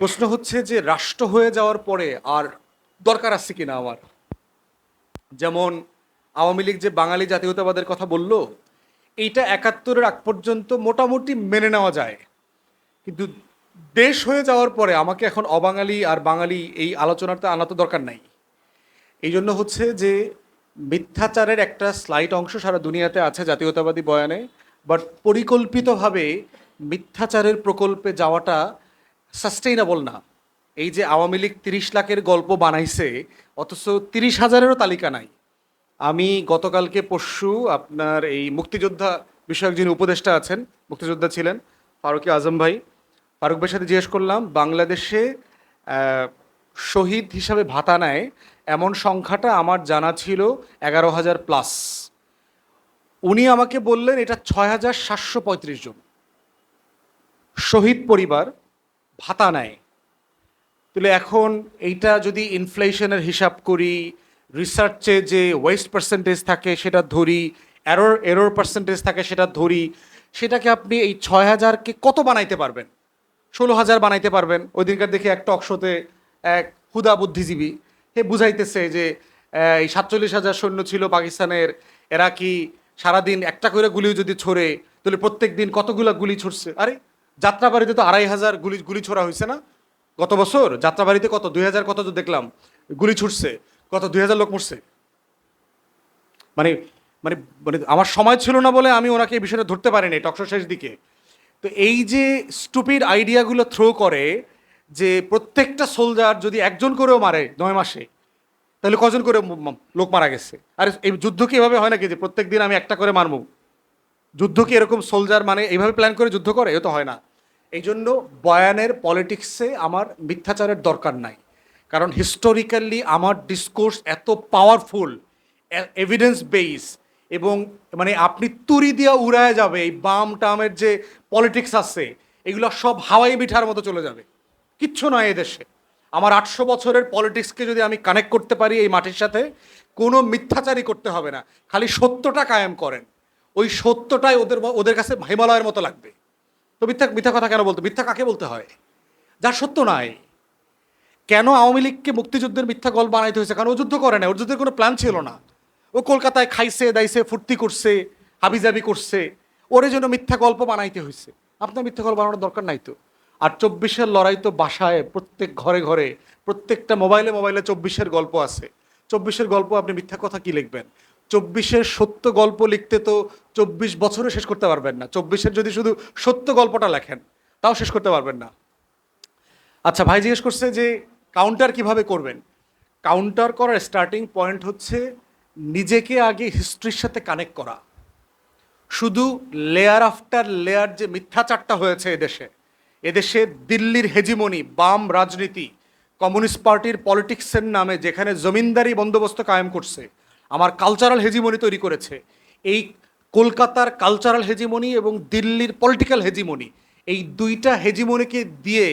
প্রশ্ন হচ্ছে যে রাষ্ট্র হয়ে যাওয়ার পরে আর দরকার আছে কিনা আমার? যেমন আওয়ামী লীগ যে বাঙালি জাতীয়তাবাদের কথা বলল, এইটা একাত্তরের আগ পর্যন্ত মোটামুটি মেনে নেওয়া যায়। কিন্তু দেশ হয়ে যাওয়ার পরে আমাকে এখন অবাঙালি আর বাঙালি এই আলোচনাটা আনা তো দরকার নাই। এই জন্য হচ্ছে যে মিথ্যাচারের একটা স্লাইট অংশ সারা দুনিয়াতে আছে জাতীয়তাবাদী বয়ানে বাট পরিকল্পিতভাবে মিথ্যাচারের প্রকল্পে যাওয়াটা সাস্টেইনেবল না। এই যে আওয়ামী লীগ তিরিশ লাখের গল্প বানাইছে, অথচ তিরিশ হাজারেরও তালিকা নাই। আমি গতকালকে পরশু আপনার এই মুক্তিযোদ্ধা বিষয়ক যিনি উপদেষ্টা আছেন, মুক্তিযোদ্ধা ছিলেন, ফারুকি আজম ভাই, ফারুক ভাইয়ের সাথে জিজ্ঞেস করলাম, বাংলাদেশে শহীদ হিসাবে ভাতা নেয়, এমন সংখ্যাটা আমার জানা ছিল এগারো হাজার প্লাস। উনি আমাকে বললেন, এটা ছয় হাজার সাতশো পঁয়ত্রিশ জন। শহীদ পরিবার ভাতা নেয়। তাহলে এখন এইটা যদি ইনফ্লেশনের হিসাব করি রিসার্চে যে ওয়েস্ট পার্সেন্টেজ থাকে সেটা ধরি এরর এরর পার্সেন্টেজ থাকে সেটা ধরি, সেটাকে আপনি এই ছয় হাজারকে কত বানাইতে পারবেন? ষোলো হাজার বানাইতে পারবেন। ওই দিনকার দেখে একটা টকশোতে এক হুদা বুদ্ধিজীবী, হে বুঝাইতেছে যে এই সাতচল্লিশ হাজার সৈন্য ছিল পাকিস্তানের, এরা কি সারাদিন একটা করে গুলি যদি ছোড়ে, তাহলে প্রত্যেক দিন কতগুলো গুলি ছুটছে? আরে যাত্রাবাড়িতে তো আড়াই হাজার গুলি গুলি ছোড়া হয়েছে না? গত বছর যাত্রাবাড়িতে কত? দুই হাজার কত দেখলাম, গুলি ছুটছে, কত? দুই হাজার লোক মরছে। মানে মানে মানে আমার সময় ছিল না বলে আমি ওনাকে এই বিষয়টা ধরতে পারিনি টকশো শেষ দিকে। তো এই যে স্টুপিড আইডিয়াগুলো থ্রো করে যে প্রত্যেকটা সোলজার যদি একজন করেও মারে নয় মাসে, তাহলে কজন করে লোক মারা গেছে? আর এই যুদ্ধ কি এভাবে হয় নাকি যে প্রত্যেক দিন আমি একটা করে মারবো? যুদ্ধ কি এরকম সোলজার মানে এইভাবে প্ল্যান করে যুদ্ধ করে? এ তো হয় না। এই জন্য বয়ানের পলিটিক্সে আমার মিথ্যাচারের দরকার নাই। কারণ হিস্টোরিক্যালি আমার ডিসকোর্স এত পাওয়ারফুল এভিডেন্স বেস এবং মানে আপনি তুরি দিয়া উড়ায় যাবে এই বাম টামের যে পলিটিক্স আছে, এগুলো সব হাওয়াই মিঠার মতো চলে যাবে। কিচ্ছু নয় এদেশে। আমার আটশো বছরের পলিটিক্সকে যদি আমি কানেক্ট করতে পারি এই মাটির সাথে, কোনো মিথ্যাচারই করতে হবে না। খালি সত্যটা কায়েম করেন। ওই সত্যটাই ওদের ওদের কাছে হিমালয়ের মতো লাগবে। তো মিথ্যা মিথ্যা কথা কেন বলতো, মিথ্যা কাকে বলতে হয়? যার সত্য নাই কেন আওয়ামী লীগকে মুক্তিযুদ্ধের মিথ্যা গল্প বানাইতে হয়েছে? কারণ ও যুদ্ধ করে না ওর যুদ্ধের কোনো প্ল্যান ছিল না। ও কলকাতায় খাইছে, দাইছে, ফুর্তি করছে, হাবিজাবি করছে। ওরে জন্য মিথ্যা গল্প বানাইতে হয়েছে। আপনার মিথ্যা গল্প বানানোর দরকার নাই তো? আর চব্বিশের লড়াই তো বাসায় প্রত্যেক ঘরে ঘরে, প্রত্যেকটা মোবাইলে মোবাইলে চব্বিশের গল্প আছে। চব্বিশের গল্প আপনি মিথ্যা কথা কি লিখবেন? চব্বিশের সত্য গল্প লিখতে তো চব্বিশ বছরে শেষ করতে পারবেন না। চব্বিশের যদি শুধু সত্য গল্পটা লেখেন, তাও শেষ করতে পারবেন না। আচ্ছা ভাই জিজ্ঞেস করছে যে কাউন্টার কীভাবে করবেন? কাউন্টার করার স্টার্টিং পয়েন্ট হচ্ছে নিজেকে আগে হিস্ট্রির সাথে কানেক্ট করা। শুধু লেয়ার আফটার লেয়ার যে মিথ্যাচারটা হয়েছে এদেশে এদেশে দিল্লির হেজিমনি বাম রাজনীতি কমিউনিস্ট পার্টির পলিটিক্সের নামে যেখানে জমিনদারি বন্দোবস্ত কায়েম করছে আমার কালচারাল হেজিমনি তৈরি করেছে। এই কলকাতার কালচারাল হেজিমনি এবং দিল্লির পলিটিক্যাল হেজিমনি এই দুইটা হেজিমনিকে দিয়ে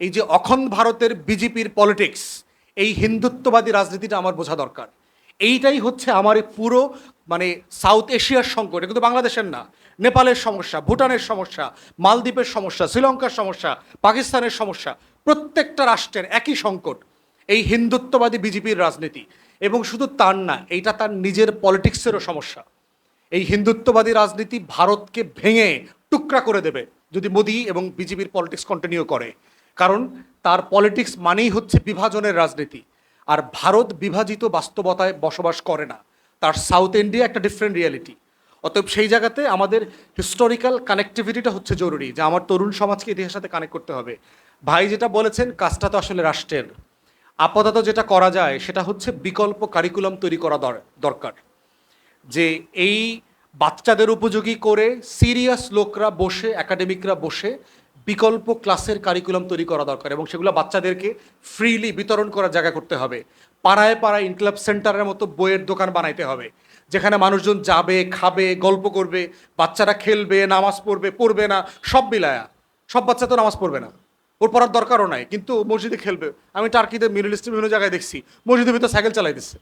এই যে অখণ্ড ভারতের বিজেপির পলিটিক্স এই হিন্দুত্ববাদী রাজনীতিটা আমার বোঝা দরকার। এইটাই হচ্ছে আমার এই পুরো মানে সাউথ এশিয়ার সংকট। কিন্তু বাংলাদেশের না, নেপালের সমস্যা, ভুটানের সমস্যা, মালদ্বীপের সমস্যা, শ্রীলঙ্কার সমস্যা, পাকিস্তানের সমস্যা, প্রত্যেকটা রাষ্ট্রের একই সংকট, এই হিন্দুত্ববাদী বিজেপির রাজনীতি। এবং শুধু তার না, এইটা তার নিজের পলিটিক্সেরও সমস্যা। এই হিন্দুত্ববাদী রাজনীতি ভারতকে ভেঙে টুকরা করে দেবে যদি মোদি এবং বিজেপির পলিটিক্স কন্টিনিউ করে। কারণ তার পলিটিক্স মানেই হচ্ছে বিভাজনের রাজনীতি। আর ভারত বিভাজিত বাস্তবতায় বসবাস করে না। তার সাউথ ইন্ডিয়া একটা ডিফারেন্ট রিয়ালিটি অতএব সেই জায়গাতে আমাদের হিস্টোরিক্যাল কানেক্টিভিটিটা হচ্ছে জরুরি, যে আমার তরুণ সমাজকে ইতিহাসের সাথে কানেক্ট করতে হবে। ভাই যেটা বলেছেন, কাজটা তো আসলে রাষ্ট্রের। আপাতত যেটা করা যায় সেটা হচ্ছে বিকল্প কারিকুলাম তৈরি করা দর- দরকার। যে এই বাচ্চাদের উপযোগী করে সিরিয়াস লোকরা বসে একাডেমিকরা বসে বিকল্প ক্লাসের কারিকুলাম তৈরি করা দরকার এবং সেগুলো বাচ্চাদেরকে ফ্রিলি বিতরণ করার জায়গা করতে হবে। পাড়ায় পাড়ায় ইনক্লাব সেন্টারের মতো বইয়ের দোকান বানাইতে হবে, যেখানে মানুষজন যাবে, খাবে, গল্প করবে, বাচ্চারা খেলবে, নামাজ পড়বে পড়বে না, সব মিলায়া। সব বাচ্চা তো নামাজ পড়বে না। ওর পড়ার দরকারও নাই, কিন্তু মসজিদে খেলবে। আমি টার্কিতে মিডল ইস্টের বিভিন্ন জায়গায় দেখছি, মসজিদের ভিতরে সাইকেল চালাই দিচ্ছে।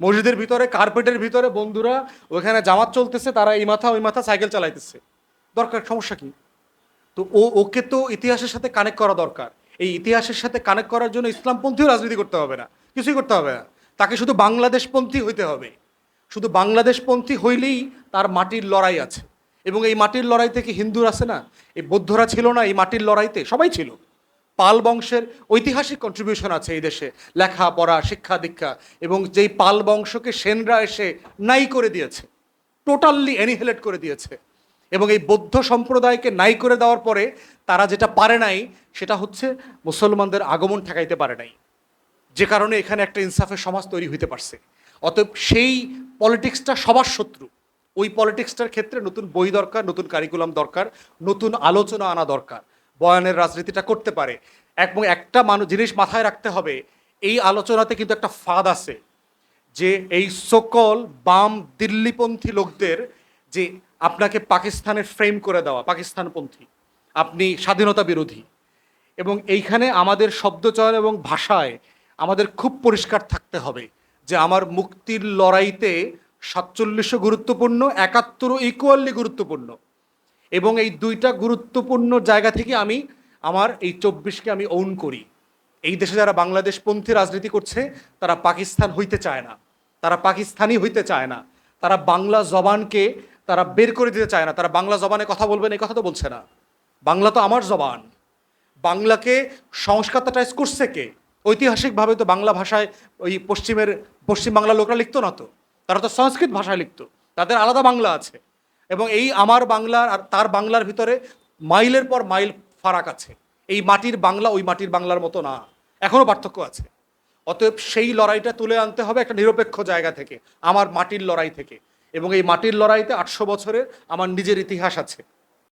মসজিদের ভিতরে, কার্পেটের ভিতরে বন্ধুরা, ওখানে জামাত চলতেছে, তারা এই মাথা, ওই মাথা সাইকেল চালাইতেছে। দরকার, সমস্যা কি? তো ও, ওকে তো ইতিহাসের সাথে কানেক্ট করা দরকার। এই ইতিহাসের সাথে কানেক্ট করার জন্য ইসলামপন্থীও রাজনীতি করতে হবে না। কিছুই করতে হবে না। তাকে শুধু বাংলাদেশপন্থী হইতে হবে। শুধু বাংলাদেশপন্থী হইলেই তার মাটির লড়াই আছে। এবং এই মাটির লড়াই থেকে হিন্দুর আছে না, এই বৌদ্ধরা ছিল না, এই মাটির লড়াইতে সবাই ছিল। পাল বংশের ঐতিহাসিক কন্ট্রিবিউশন আছে এই দেশে, লেখা, পড়া, শিক্ষা, দীক্ষা, এবং যেই পাল বংশকে সেনরা এসে নাই করে দিয়েছে টোটালি অ্যানিহেলেট করে দিয়েছে, এবং এই বৌদ্ধ সম্প্রদায়কে নাই করে দেওয়ার পরে তারা যেটা পারে নাই, সেটা হচ্ছে মুসলমানদের আগমন ঠেকাইতে পারে নাই। যে কারণে এখানে একটা ইনসাফের সমাজ তৈরি হইতে পারছে। অতএব সেই পলিটিক্সটা সবার শত্রু। ওই পলিটিক্সটার ক্ষেত্রে নতুন বই দরকার, নতুন কারিকুলাম দরকার, নতুন আলোচনা আনা দরকার। বয়ানের রাজনীতিটা করতে পারে। এবং একটা মানুষ জিনিস মাথায় রাখতে হবে, এই আলোচনাতে কিন্তু একটা ফাঁদ আছে যে এই সকল বাম দিল্লিপন্থী লোকদের যে আপনাকে পাকিস্তানের ফ্রেম করে দেওয়া, পাকিস্তানপন্থী, আপনি স্বাধীনতা বিরোধী। এবং এইখানে আমাদের শব্দচয়ন এবং ভাষায় আমাদের খুব পরিষ্কার থাকতে হবে যে আমার মুক্তির লড়াইতে সাতচল্লিশও গুরুত্বপূর্ণ, একাত্তরও ইকুয়ালি গুরুত্বপূর্ণ। এবং এই দুইটা গুরুত্বপূর্ণ জায়গা থেকে আমি আমার এই চব্বিশকে আমি ওন করি। এই দেশে যারা বাংলাদেশপন্থী রাজনীতি করছে, তারা পাকিস্তান হইতে চায় না। তারা পাকিস্তানি হইতে চায় না। তারা বাংলা জবানকে তারা বের করে দিতে চায় না। তারা বাংলা জবানে কথা বলবেন, এই কথা তো বলছে না। বাংলা তো আমার জবান। বাংলাকে সংস্কারটাইজ করছে কে? ঐতিহাসিকভাবে তো বাংলা ভাষায় ওই পশ্চিমের পশ্চিম বাংলা লোকরা লিখতো না তো। তারা তো সংস্কৃত ভাষায় লিখত। তাদের আলাদা বাংলা আছে। এবং এই আমার বাংলার আর তার বাংলার ভিতরে মাইলের পর মাইল ফারাক আছে। এই মাটির বাংলা ওই মাটির বাংলার মতো না। এখনও পার্থক্য আছে। অতএব সেই লড়াইটা তুলে আনতে হবে একটা নিরপেক্ষ জায়গা থেকে, আমার মাটির লড়াই থেকে। এবং এই মাটির লড়াইতে আটশো বছরের আমার নিজের ইতিহাস আছে।